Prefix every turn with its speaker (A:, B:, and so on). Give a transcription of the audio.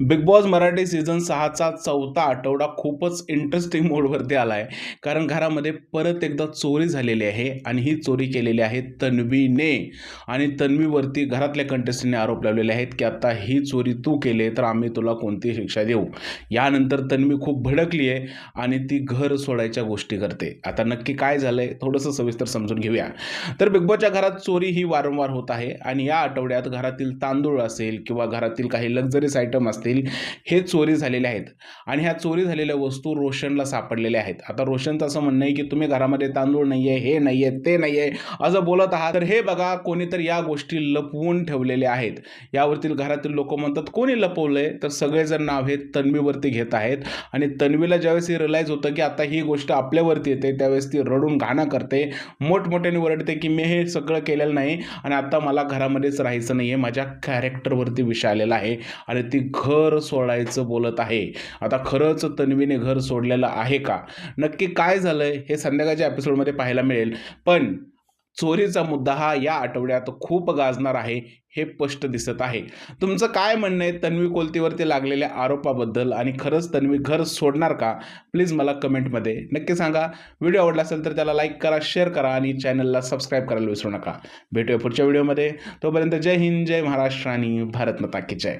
A: Big boss Marathi season सहाचा चौथा आठवडा खूपच इंटरेस्टिंग मोडवरती आला आहे कारण घरामध्ये परत एकदा चोरी झालेली आहे आणि ही चोरी केलेली आहे तन्वीने. आणि तन्वीवरती घरातल्या कंटेस्टंटने आरोप लावलेले आहेत की आता ही चोरी तू केली तर आम्ही तुला कोणती शिक्षा देऊ? यानंतर तन्वी खूप भडकली आहे आणि ती घर सोडायच्या गोष्टी करते. आता नक्की काय झालं आहे थोडंसं सविस्तर समजून घेऊया. तर बिग बॉसच्या घरात चोरी ही वारंवार होत आहे आणि या आठवड्यात घरातील तांदूळ असेल किंवा घरातील काही लक्झरीस आयटम असतील हे चोरी झालेले आहेत. आणि ह्या चोरी झालेल्या वस्तू रोशनला सापडलेल्या आहेत. आता रोशनचं असं म्हणणं आहे की तुम्ही घरामध्ये तांदूळ नाही आहे हे नाही आहे ते नाही आहे असं बोलत आहात. तर हे बघा कोणीतरी या गोष्टी लपवून ठेवलेल्या आहेत. यावरतील घरातील लोक म्हणतात कोणी लपवलंय? तर सगळेजण नाव हे तन्वीवरती घेत आहेत. आणि तन्वीला ज्यावेळेस हे रिअलाईज होतं की आता ही गोष्ट आपल्यावरती येते त्यावेळेस ती रडून घाणं करते. मोठमोठ्याने वरडते की मी हे सगळं केलेलं नाही आणि आता मला घरामध्येच राहायचं नाही आहे माझ्या कॅरेक्टरवरती विषय आलेला आहे. आणि ती घर सोडायचं बोलत आहे. आता खरंच तन्वीने घर सोडलेलं आहे का? नक्की काय झालंय हे संध्याकाळच्या एपिसोडमध्ये पाहायला मिळेल. पण चोरीचा मुद्दा हा या आठवड्यात खूप गाजणार आहे हे स्पष्ट दिसत आहे. तुमचं काय म्हणणं आहे? तन्वी कोलतीवरती लागलेल्या आरोपाबद्दल आणि खरंच तन्वी घर सोडणार का? प्लीज मला कमेंटमध्ये नक्की सांगा. व्हिडिओ आवडला असेल तर त्याला लाईक करा शेअर करा आणि चॅनलला सबस्क्राईब करायला विसरू नका. भेटूया पुढच्या व्हिडिओमध्ये तोपर्यंत जय हिंद जय महाराष्ट्र आणि भारत माता की जय.